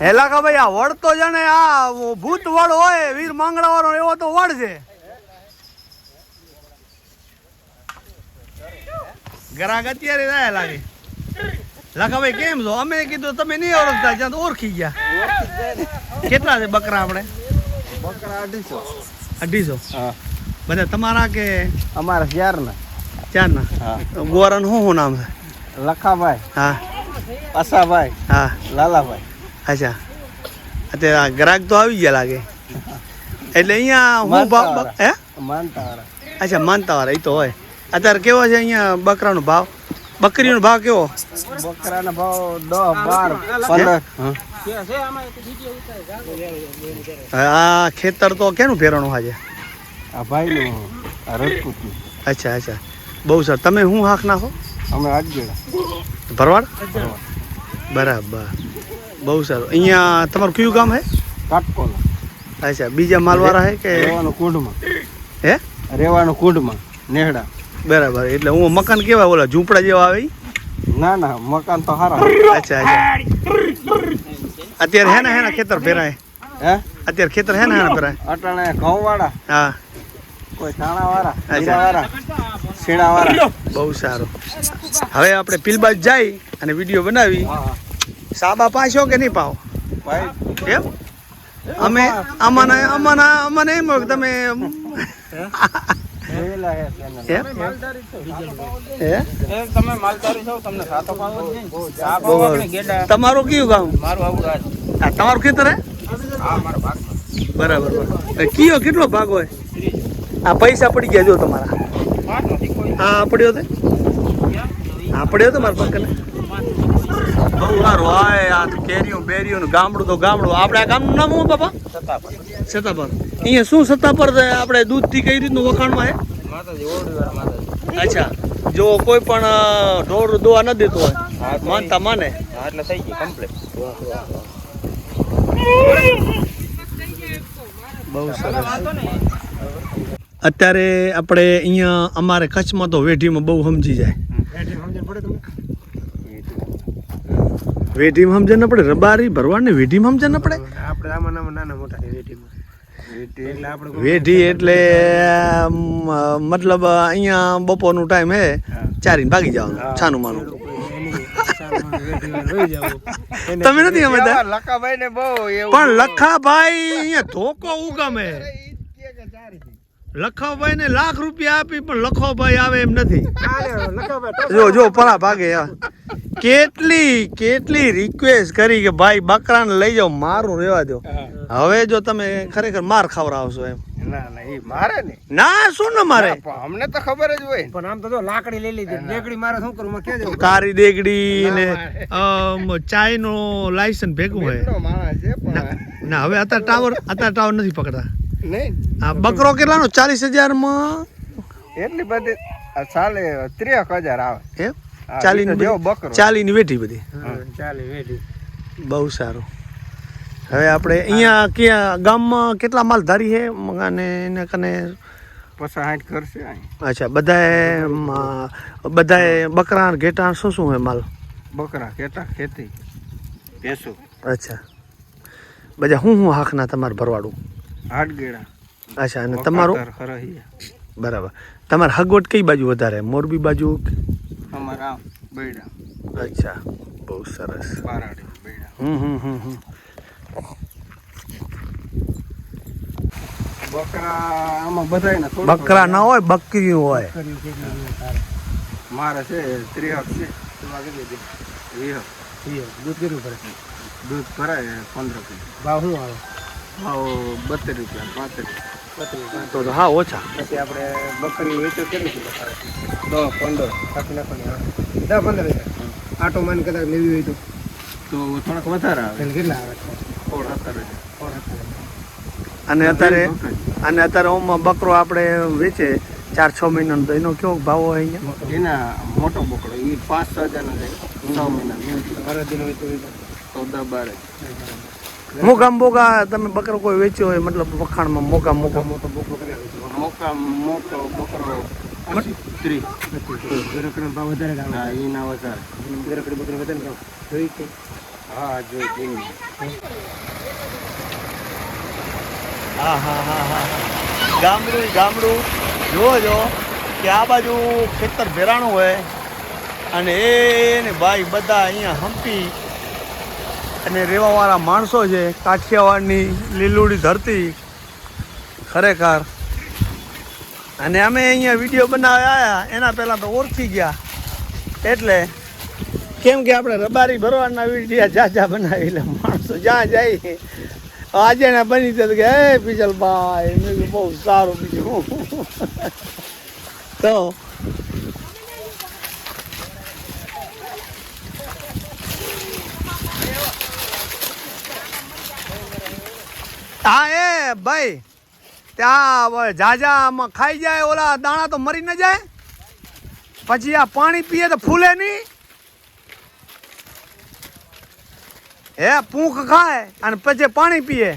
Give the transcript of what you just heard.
હેલા કા ભાઈ આ વડ તો જાણે આ ભૂત વડ હોય વીર માંગડા વાળો એવો તો વડ છે. ગ્રાહક અત્યારે રહ્યા લાગે. લાખા ભાઈ કેમ છો? અમે કીધું તમે નહીં ઓળખતા જ્યાં તો ઓળખી ગયા. કેટલા છે બકરા આપણે? બકરા અઢીસો. અઢીસો? બધા તમારા કે અમારા ચારના. ના ગોરન શું શું નામ છે? લખાભાઈ. હા. અસાભાઈ હા. લાલાભાઈ. અચ્છા. અત્યારે ગ્રાહક તો આવી ગયા લાગે. એટલે અહીંયા હું ભાવ માનતાવાળા. હે? માનતાવાળા. અચ્છા માનતા વાળા એ તો હોય. અત્યારે કેવો છે અહીંયા બકરાનો ભાવ? બકરીનો ભાવ કેવો? બકરાનો ભાવ દસ બાર પંદર. હા. આ ખેતર તો કેનું ફેરવાનું આજે? આ ભાઈનું રજપૂતનું અચ્છા અચ્છા. બહુ સર તમે શું હાંક નાખો? અમે અડગેડા ભરવાડ? બરાબર. બહુ સારું. અહીંયા તમારું કયું ગામ હે? કાટકોલા. અચ્છા બીજા માલવાળા હે કે? રેવાનું કુંડમાં. હે? રેવાનું કુંડમાં નેહડા. બરાબર. એટલે હું મકાન કેવા ઓલા ઝૂંપડા જેવા આવે ના ના મકાન તો સારા અચ્છા અચ્છા. અત્યારે હે ને હે ને ખેતર ફેરાય હે? અત્યારે ખેતર હે ને હે ને ફેરાય અટાણે ઘઉં વાળા હા. કોઈ ધાણા વાળા અચ્છા. વાળા શીણા વાળા બહુ સારું. હવે આપણે પીલબાજ જઈ અને વીડિયો બનાવી. સાબા પાછો કે નહીં પાવ? ભાઈ. એમ? અમે અમાના અમાના અમને એમ કે તમે. તમારું કયું ગામ? મારું આવું રાજ આ તમારું ખેતર હે? આ મારા ભાગ બરાબર બરાબર. કયો કેટલો ભાગ હોય? આ પૈસા પડી ગયા જો તમારા. હા પડ્યો તે? હા પડ્યો તો મારા પંકને બહુ સારું હાય આ બેરીઓ ગામડું તો ગામડું. આપણે આ ગામનું નામ શું બાપા છતાં પણ સત્તાપર અહીંયા શું સત્તાપર છે? આપણે દૂધથી કઈ રીતનું વખાણમાં માતાજી ઓરડી વાળા માતાજી હે અચ્છા જો કોઈ પણ ઢોર દોવા ન દેતો હોય માનતા માને. હા એટલે થઈ ગઈ કમ્પ્લીટ બહુ સરસ. અત્યારે આપણે અહીંયા અમારે કચ્છમાં તો વેઢીમાં બહુ સમજી જાય. વેઠીમાં સમજે ના પડે રબારી ભરવાડને વેઢી સમજે ન પડે? આપણે આમાં નાના મોટા વેઢી વેઢી એટલે આપણે વેઠી એટલે અમ, મતલબ અહીંયા બપોરનું ટાઈમ હે ચારીને ભાગી જવાનું છાનું માનું તમે નથી સમજતા? લકાભાઈ ને બહુ પણ લખાભાઈ અહીંયા ધોકો ઉગમે. લખાભાઈ ને લાખ રૂપિયા આપી પણ લખોભાઈ આવે એમ નથી. જો જો પરા ભાગે કેટલી કેટલી રિક્વેસ્ટ કરી કે ભાઈ બકરાને લઈ જાઓ મારું રેવા દો હવે જો તમે ખરેખર માર ખવડાવશો એમ. ના ના મારે ને. ના શું ને મારે? પણ અમને તો ખબર જ હોય પણ આમ તો જો લાકડી લઈ લીધી. દેગડી મારે શું કરું? કે કારી દેગડી ને ચાયનો લાયસન્સ ભેગું હોય. ના હવે અત્યારે ટાવર અત્યારે ટાવર નથી પકડતા. નહીં. આ બકરો કેટલાનો? ચાલીસ હજારમાં? એટલી બધી ચાલે સાલે ત્રેક હજાર આવે. એમ ચાલીને જેવો બકરો. ચાલીની વેઠી બધી. ચાલી વેઠી. બહુ સારું. હવે આપણે અહીંયા ક્યાં ગામમાં કેટલા માલ ધારી છે? અને એને કને પચાસ કરશે અચ્છા બધાએ બધાએ બકરા ઘેટા શું શું હોય માલ? બકરા ઘેટા ખેતી ભેંસો. અચ્છા. બધા હું હું હાંખના તમારે ભરવાડું? હાડગેડા અચ્છા અને તમારું? બરાબર. તમારે હગવટ કઈ બાજુ વધારે મોરબી બાજુ અમારા અચ્છા બહુ સરસ. હમ હમ હમ હમ. બકરા આમાં બધાયને બકરા ના હોય બકરી હોય. મારે છે ત્રેહક છે. દૂધ કેટલું ભરે દૂધ ભરાય પંદર કિલો. ભાવ શું આવે? ભાવ બત્રીસ રૂપિયા પાંત્રીસ. તો તો હા ઓછા. પછી આપણે બકરી વેચો કેટલું આવે દસ પંદર કાપી નાખવાની દસ પંદર હજાર. આટો માન કદાચ લેવી હોય તો? તો થોડાક વધારે આવે. કેટલા આવે? સોળ સત્તર હજાર. અને અત્યારે અને અત્યારે ઓમાં બકરો આપણે વેચે ચાર છ મહિનાનો તો એનો કેવો ભાવ હોય અહીંયા? એના મોટો બકરો એ પાંચ છ હજારનો છે છ મહિના તો બાર મોગા મોગા તમે બકરો કોઈ વેચ્યો હોય, મતલબ વખાણમાં મોગા મોગા. મોટો બોકડો કરી આવે મોકા મોટો બકરો એના. ગામડું ગામડું. જુઓ જો કે આ બાજુ ખેતર ભેરાણું હોય અને એ ને ભાઈ બધા અહીંયા હંપી અને રહેવાવાળા માણસો છે, કાઠિયાવાડની લીલુડી ધરતી, ખરેખર. અને અમે અહીંયા વીડિયો બનાવ્યા આવ્યા એના પહેલાં તો ઓળખી ગયા. એટલે કેમ કે આપણે રબારી ભરવાના વીડિયો જાજા બનાવી, એટલે માણસો જ્યાં જાય, આજે ને બની તો કે, હે પિજલભાઈ મેં બહુ સારું બીજું. તો હા, એ ભાઈ ત્યાં જાજા જાજામાં ખાઈ જાય, ઓલા દાણા તો મરી ન જાય. પછી આ પાણી પીએ તો ફૂલે નહીં. હે પૂંખ ખાય અને પછી પાણી પીએ.